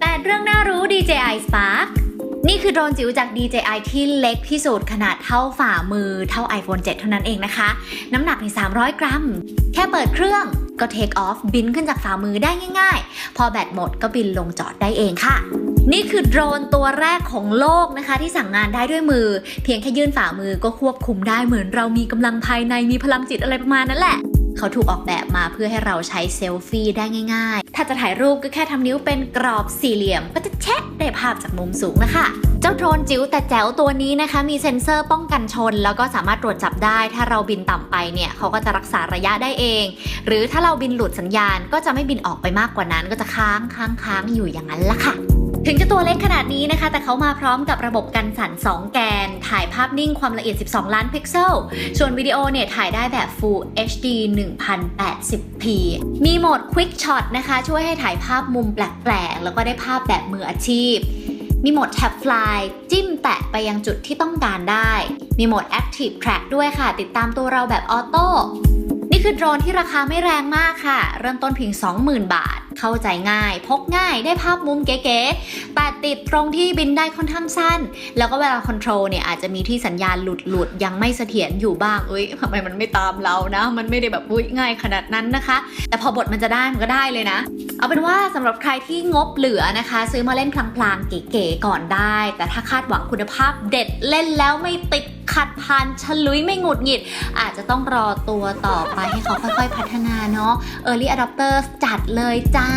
แต่เรื่องน่ารู้ DJI Spark นี่คือโดรนจิ๋วจาก DJI ที่เล็กที่สุดขนาดเท่าฝ่ามือเท่า iPhone 7 เท่านั้นเองนะคะ น้ำหนักใน300 กรัม แค่เปิดเครื่องก็ take off บินขึ้นจากฝ่ามือได้ง่ายๆ พอแบตหมดก็บินลงจอดได้เองค่ะ นี่คือโดรนตัวแรกของโลกนะคะ ที่สั่งงานได้ด้วยมือ เพียงแค่ยื่นฝ่ามือก็ควบคุมได้เหมือนเรามีกำลังภายในมีพลังจิตอะไรประมาณนั้นแหละ เขาถูกออกแบบมาเพื่อให้เราใช้เซลฟี่ได้ง่าย ๆ ถ้าจะถ่ายรูปก็แค่ทำนิ้วเป็นกรอบสี่เหลี่ยม ก็จะแชะได้ภาพจากมุมสูงนะคะเจ้าโดรนจิ๋วแต่แจ๋วตัวนี้นะคะ มีเซ็นเซอร์ป้องกันชน แล้วก็สามารถตรวจจับได้ ถ้าเราบินต่ำไปเนี่ยเขาก็จะรักษาระยะได้เอง หรือถ้าเราบินหลุดสัญญาณก็จะไม่บินออกไปมากกว่านั้น ก็จะค้างค้างค้างอยู่อย่างนั้นละค่ะ ถึงจะตัวเล็กขนาดนี้นะคะ แต่เขามาพร้อมกับระบบกันสั่น 2 แกน ถ่ายภาพนิ่งความละเอียด 12 ล้านพิกเซล ส่วนวิดีโอเนี่ย ถ่ายได้แบบ Full HD 1080p มีโหมด Quick Shot นะคะ ช่วยให้ถ่ายภาพมุมแปลกๆ แล้วก็ได้ภาพแบบมืออาชีพ มีโหมด Tap Fly จิ้มแตะไปยังจุดที่ต้องการได้ มีโหมด Active Track ด้วยค่ะ ติดตามตัวเราแบบออโต้ คือโดรนที่ราคาไม่แรงมากค่ะ เริ่มต้นเพียง 20,000 บาท เข้าใจง่าย พกง่ายได้ภาพมุมเก๋ๆ แต่ติดตรงที่บินได้ค่อนข้างสั้น แล้วก็เวลาคอนโทรลเนี่ยอาจจะมีที่สัญญาณหลุดหลุดๆยังไม่เสถียรอยู่บ้างเอ้ยทำไมมันไม่ตามเรานะ มันไม่ได้แบบอุ้ยง่ายขนาดนั้นนะคะ แต่พอบทมันจะได้มันก็ได้เลยนะ เอาเป็นว่าสำหรับใครที่งบเหลือนะคะ ซื้อมาเล่นพลางๆ เก๋ๆก่อนได้ แต่ถ้าคาดหวังคุณภาพเด็ดเล่นแล้วไม่ติดขัดพันฉลุยไม่หงุดหงิด อาจจะต้องรอตัวต่อไปให้เขาค่อยๆ พัฒนาเนาะ Early Adopters จัดเลยจ้า